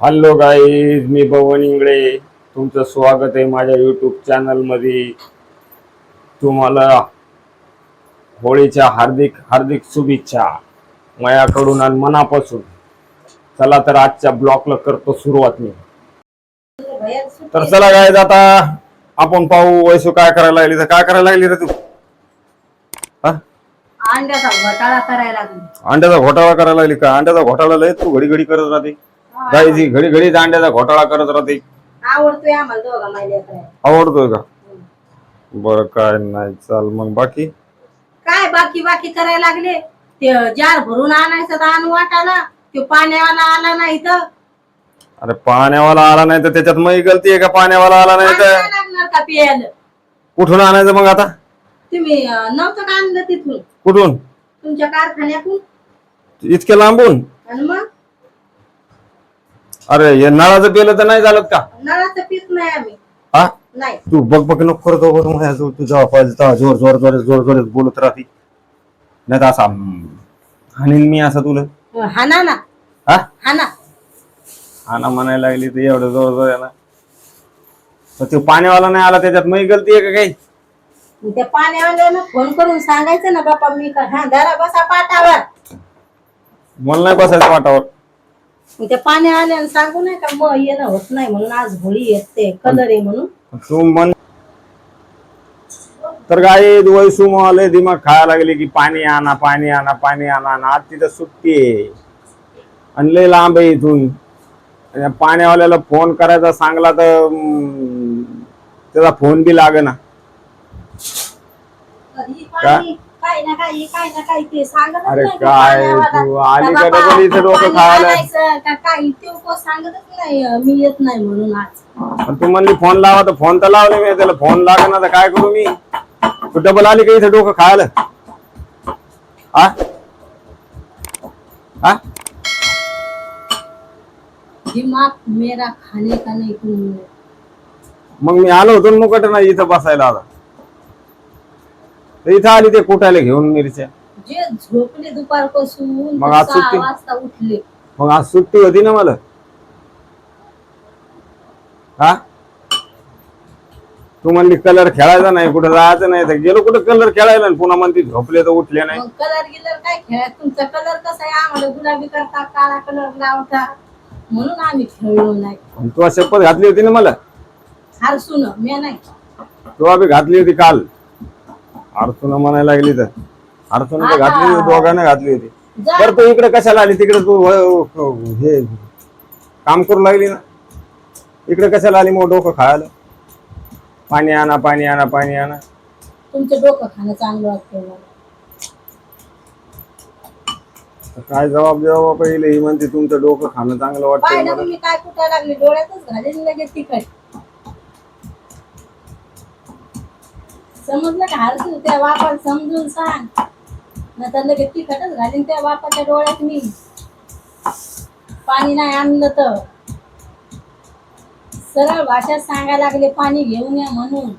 Hello guys मी पवन इंगळे. तुमचं स्वागत आहे माझ्या यूट्यूब चॅनलमध्ये तुम्हाला होळीच्या हार्दिक हार्दिक शुभेच्छा मायाकडून आणि मनापासून. चला तर आजच्या ब्लॉगला करतो सुरुवात मी. तर चला गाईज आता आपण पाहू वैसू काय करायला लागली तर काय करायला लागली रे तू? हा? अंड्याचा घोटाळा करायला लागली. अंड्याचा घोटाळा करायला लागली का? अंड्याचा घोटाळा लय तू घडी घडी करत राहते. गाईजी घडी घडीच अंड्याचा घोटाळा करत राहते. आवडतोय आम्हाला दोघा माहिती करायला आवडतोय का? बरं काय नाही चाल मग. बाकी? काय बाकी बाकी करायला लागले? ते जार भरून आणायचं तर आणू वाटाला ते पाण्यावाला आला नाही तर. अरे पाण्यावाला आला नाही तर त्याच्यात मग गलती आहे का? पाण्यावाला आला नाही तर? लागणार का प्यायला? कुठून आणायचं मग आता? तुम्ही अं, नव्हतं का आणलं तिथून? कुठून? तुमच्या कारखान्यातून? इतके लांबून? आणि मग? अरे हे नळाचं पेलं तर नाही झालं का? नळाचं पीत नाही आम्ही. हा? नाही. तू बघ बघ नको करतो बरं माझ्याजवळ तू जेव्हा पाहिजे तेव्हा जोर जोर जोर जोर जोर बोलत राहते. नाही तर असा हम्म, हाणीन मी असं तुला. हाना ना. हा? हाना. हाना म्हणायला लागली तर एवढं जोर जोर तर ते पाण्यावाला नाही आला त्याच्यात मग गलती आहे का काही? त्या पाण्यावाल्यानं फोन करून सांगायचं ना बापा मी का हा धरा बसा पाटावर. मला नाही बसायचं वाटावर मग त्या आणि सांगू नाही का मग येणं होत नाही म्हणून आज होळी येते कलर आहे म्हणून. तू मन तर गाई वैसू लय दिमाग खायला लागले की पाणी आणा पाणी आणा पाणी आणा आणि आज तिथं सुट्टी आहे. आणि लय लांब आहे इथून. आणि या पाण्यावाल्याला फोन करायचा सांगला तर त्याचा फोन बी लागेना. कधी पाणी काय ना काही काय ना काही ते सांगतच अरे तो काय. तू का अलीकडे बाबा, पण इथे डोकं खायला? आणायचं का काही ते उगाच सांगतच नाही मी येत नाही म्हणून आज. पण तू म्हणली फोन लावा तर फोन तर लावले मी त्याला फोन लागेना तर काय करू मी? तू डबल आली का इथे डोकं खायला? हा हा दिमाग मेरा खाने का नाही तुम मग मी आलो होतो मुकट नाही इथं बसायला आता. तर इथं आली ते कुटायला घेऊन मिरच्या. जे झोपले दुपारपासून मग आज सहा सुट्टी? वाजता उठले. मग आज सुट्टी होती ना मला. हा? तू म्हणली कलर खेळायचा नाही कुठं जायचं नाही तर गेलो कुठं कलर खेळायला आणि पुन्हा म्हणते झोपले तर उठले नाही. मग कलर गिलर काय खेळाय तुमचा कलर कसा आहे? आम्हाला गुलाबी करता काळा कलर लावता. म्हणून आम्ही खेळलो नाही. आणि तू शपथ घातली होती ना मला? हारसून मी नाही. तू बी घातली होती काल. आरतून म्हणायला लागली तर. आरतून तर घातली होती दोघांना घातली होती. जा. तर तू इकडे कशाला आली? तिकडे तू व- व- हे काम करू लागली ना. इकडे कशाला आली? मग डोकं खायला. पाणी आणा पाणी आणा पाणी आणा. तुमचं डोकं खाणं चांगलं वाटतं मला. तर काय जबाब द्यावा पहिले? ही म्हणते तुमचं डोकं खाणं चांगलं वाटतं पाहिलं काय कुठं लागले? डोळ्यातच घालेल लगेच तिखट समजलं का? हरसू त्या बापाला समजून सांग. नंतर लगेच तिखटच घालीन त्या बापाच्या डोळ्यात मी. पाणी नाही आणलं तर. सरळ भाषेत सांगायला लागले पाणी घेऊन या म्हणून.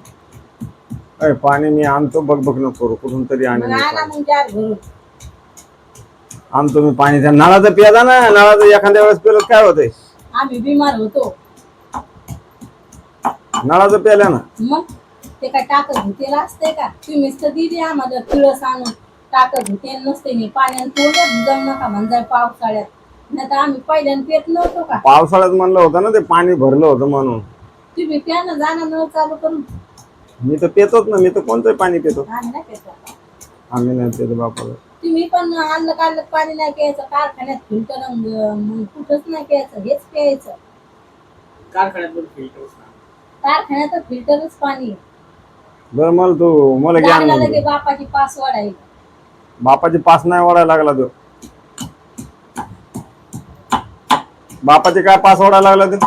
अय, पाणी मी आणतो बघ बघ नको करू. कुठून तरी आणेन आणा. मग भरून. आणतो मी पाणी. त्या नळाचं पियाचा ना. नळाचं एखाद्या वेळेस पिलं तर काय होतंय? आम्ही बिमार होतो. नळाचं प्यायला ना. मग? ते काय टाकत होते असते का? तुम्हीच तर दिली आम्हाला तुळस आणून टाकत होते नसते. मी पाण्यात थोडं जाऊ नका म्हणजे पावसाळ्यात. नाही तर आम्ही पहिल्यानं पेत नव्हतो का? पावसाळ्यात म्हणलं होतं ना ते पाणी भरलं होतं म्हणून. तुम्ही प्यानं जाणं नळ चालू करून मी तर पितोच ना मी तर कोणतंही पाणी पितो. आम्ही नाही पेत आता. आम्ही नाही पितो बापाला. तुम्ही पण अन्न काढलं पाणी नाही प्यायचं कारखान्यात फिल्टर मग कुठंच नाही प्यायचं हेच प्यायचं. कारखान्यात फिल्टरच पाणी आहे. बरं मला तू मला ज्ञान लागला नाही. लगे बापाची पास वाढायला. बापाची पास नाही वाढायला लागला तो. बापाचे काय पास वाढायला लागला ते?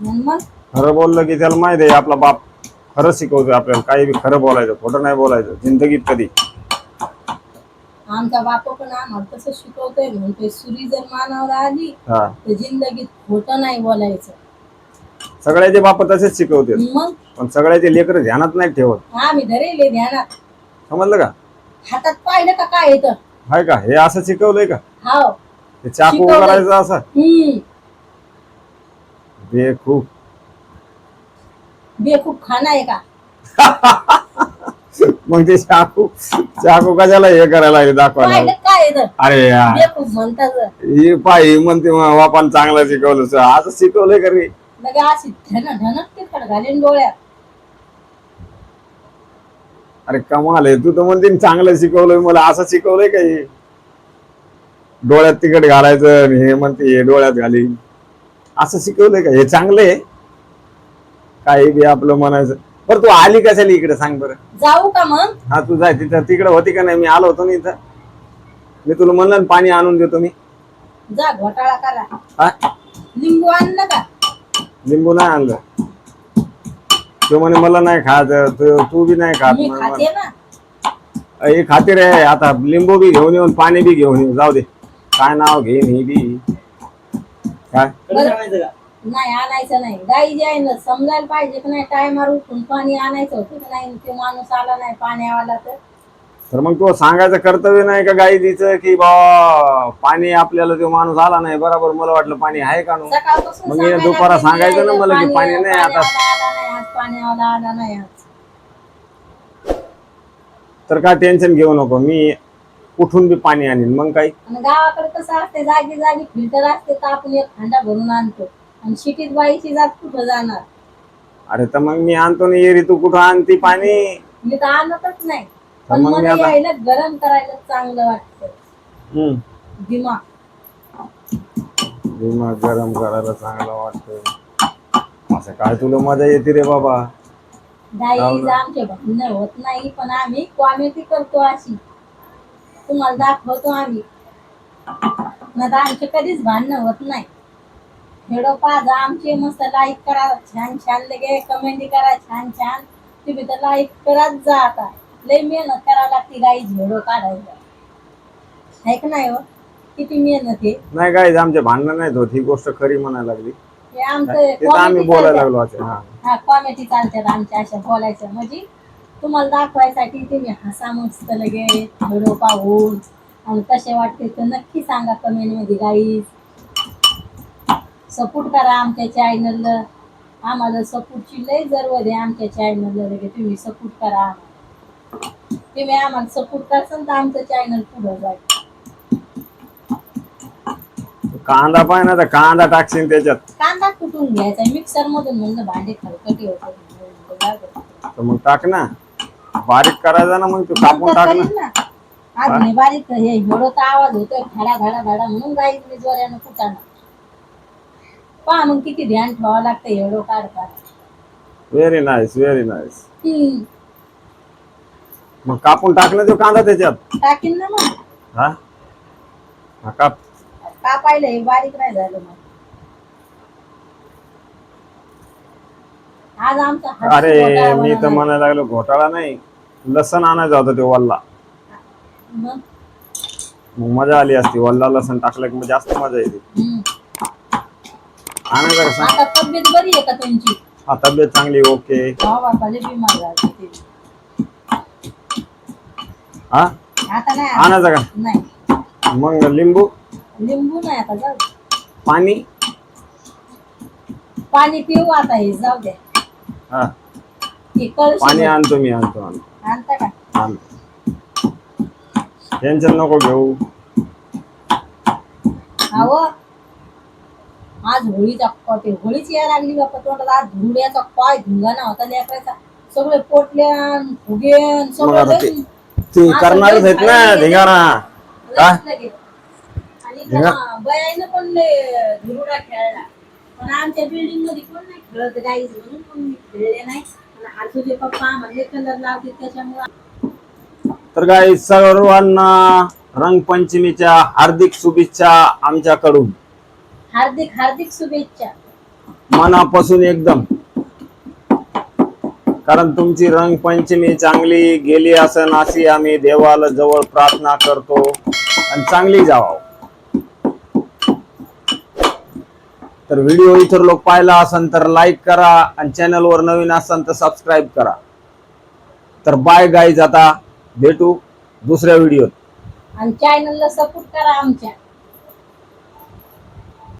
मग खरं बोललं की त्याला माहीत आहे आपला बाप खरं शिकवतोय आपल्याला. काही बी खरं बोलायचं खोटं नाही बोलायचं जिंदगीत कधी. आमचा बाप पण आम्हाला तसं शिकवतोय म्हणतोय सुरी जर मानावर आली हा. तर जिंदगीत खोटं नाही बोलायचं. सगळ्याचे बाप तसेच शिकवते मग? पण सगळ्याचे लेकर ध्यानात नाही ठेवत. आम्ही धरेले ध्यानात. समजलं का? हातात पाहिलं का काय येतं? हाय का? हे असं शिकवलंय का? हाव ते चाकू शिकवलंय. करायचं असं? बेखूब. बेखूब खाना आहे का? मग ते चाकू चाकू कशाला हे करायला लागले दाखवायला काय अरे यार. म्हणतात. ही पाय ही म्हणते मग बापाला चांगलं शिकवलं असं शिकवलंय का रे? लगे अशी धन धनक तिखट घालीन डोळ्यात. अरे कमाल आहे. तू तर म्हणते चांगलं शिकवलंय मला असं शिकवलंय का हे? डोळ्यात तिकट घालायचं आणि हे म्हणते हे डोळ्यात घाली असं शिकवलंय का? हे चांगलं आहे काही बी आपलं म्हणायचं. बरं तू आली कशाला इकडे? सांग बरं. जाऊ का मग? हा तू जाय तिथं. तिकडे होती का नाही? मी आलो होतो ना इथं. मी तुला म्हणलं ना पाणी आणून देतो मी. जा घोटाळा करा. हा? लिंबू आणलं का? लिंबू नाही आणलं. तो म्हणे मला नाही खात तू तू बी नाही खात. मी म्हणे खाते ना. हे खाते रे आता लिंबू बी घेऊन येऊन पाणी बी घेऊन येऊ जाऊ दे. काय नाव घेईन ही बी. काय. नाही आणायचं नाही. गाई जे आहे ना समजायला पाहिजे की नाही टायमार उठून पाणी आणायचं होतं की नाही ते माणूस आला नाही पाण्यावाला तर? तर मग तो सांगायचं कर्तव्य नाही का गाईचं की बा पाणी आपल्याला तो माणूस आला नाही बरोबर मला वाटलं पाणी आहे का नो सकाळपासून मग सांगायला दुपारा लागले, सांगायचं ना मला की पाणी नाही आता. पाण्यावाला आला नाही आज पाण्यावाला आला नाही आज. तर काय टेन्शन घेऊ नको मी कुठून बी पाणी आणीन मग काही आणि गावाकडे कसं असते जागी जागी फिल्टर असते तर आपण एक खंडा भरून आणतो. आणि शिटीत बाईची जात कुठं जाणार? अरे तर मग मी आणतो ना येरी तू कुठं आणती पाणी? मी तर आणतच नाही. पण मग मी मला आता- यायला गरम करायला चांगलं वाटतं. हम्म. दिमाग दिमाग गरम करायला चांगलं वाटतं. असं काय तुला मजा येते रे बाबा? भांडणं होत नाही पण आम्ही कॉमेडी करतो अशी. तुम्हाला दाखवतो आम्ही. नाही तर आमचे कधीच भांडणं होत नाही. व्हिडिओ पाहा आमचे मस्त लाईक करा छान छान लगे कमेंट करा छान छान तुम्ही तर लाईक करत जा आता. लय मेहनत करावं लागते गाईज व्हिडिओ काढायला. आहे का नाही हो? किती मेहनत आहे? नाही काय आमचे भांडणं नाहीत होत ही गोष्ट खरी म्हणायला लागली. हे आमचं आम्ही comedy बोलायला चालतं. लागलो हा. हा कॉमेडी चालतात आमच्या अशा बोलायचं. म्हणजे तुम्हाला दाखवायसाठी तुम्ही हसा मस्त लगे व्हिडिओ पाहून. आणि कसे वाटते तर नक्की सांगा कमेंटमध्ये गाईज सपोर्ट करा आमच्या चॅनलला आम्हाला सपोर्टची लय जरूरत आहे आमच्या चॅनलला लगे तुम्ही सपोर्ट करा. आम्हाला. तुम्ही आम्हाला सपोर्ट करसाल तर आमचं चॅनल पुढं जाईल. कांदा ना तर कांदा टाकशील त्याच्यात. कांदा कुटून घ्यायचा? मिक्सर मधून म्हणजे भांडे खरकटी होतं तर मग टाक ना. बारीक करायचा ना मग तू कापून टाक ना. मी बारीक हे एवढं आवाज होतोय धडा धडा धडा म्हणून गाई मी जोऱ्यानं कुटाना. पहा मग किती ध्यान ठेवावं लागतं एवढं काढता व्हेरी नाईस व्हेरी नाईस. मग कापून टाक ना तो कांदा त्याच्यात. टाकीन ना मग. हा? हा, काप. कापायला हे बारीक नाही झालं मग. आज आमचा हात अरे घोटाळा मी तर. म्हणायला लागलो घोटाळा नाही. लसण आणायचा होता तो वल्ला. मग, मग मजा आली असती वल्ला लसण टाकलं की मग जास्त मजा येते. हम्म. आणायचा कसा आता तब्येत बरी आहे का तुमची? हा तब्येत चांगली ओके हा बापाले बिमार झाली ते. हा? आता नाही आणायचा का? नाही. मग लिंबू? लिंबू नाही आता जाऊ दे. पाणी? पाणी पिऊ आता हे जाऊ हा. हे कळशी पाणी आणतो मी आणतो आणतो. आणता का? आणतो टेन्शन नको घेऊ. अहो आज होळीचा क- ते होळीची या लागली बाप्पा तोंडात आज धुड्याचा काय धुंगाणा होता लेकरायचा सगळे पोटल्यान फुगेन मग सगळं आता ते करणारच सगळे आहेत ना धिंगाणा. का लयच लगे. आणि त्या बयाईनं पण लय धुरुडा खेळला पण आमच्या बिल्डिंगमध्ये कोण नाही खेळत गाईज म्हणून कोण मी खेळले नाही. आणि आज तुझे पप्पा म्हणले कलर लावते त्याच्यामुळे. तर काही सर्वांना रंगपंचमीच्या हार्दिक शुभेच्छा आमच्याकडून. हार्दिक हार्दिक शुभेच्छा. मनापासून एकदम. कारण तुमची रंगपंचमी चांगली गेली असन अशी आम्ही देवाला जवळ प्रार्थना करतो. आणि चांगली जावा तर व्हिडिओ इतर लोक पाहिला असन तर लाईक करा आणि चॅनलवर नवीन असन तर सबस्क्राईब करा. तर बाय गाई जाता भेटू दुसऱ्या व्हिडिओत आणि चॅनलला सपोर्ट करा आमच्या.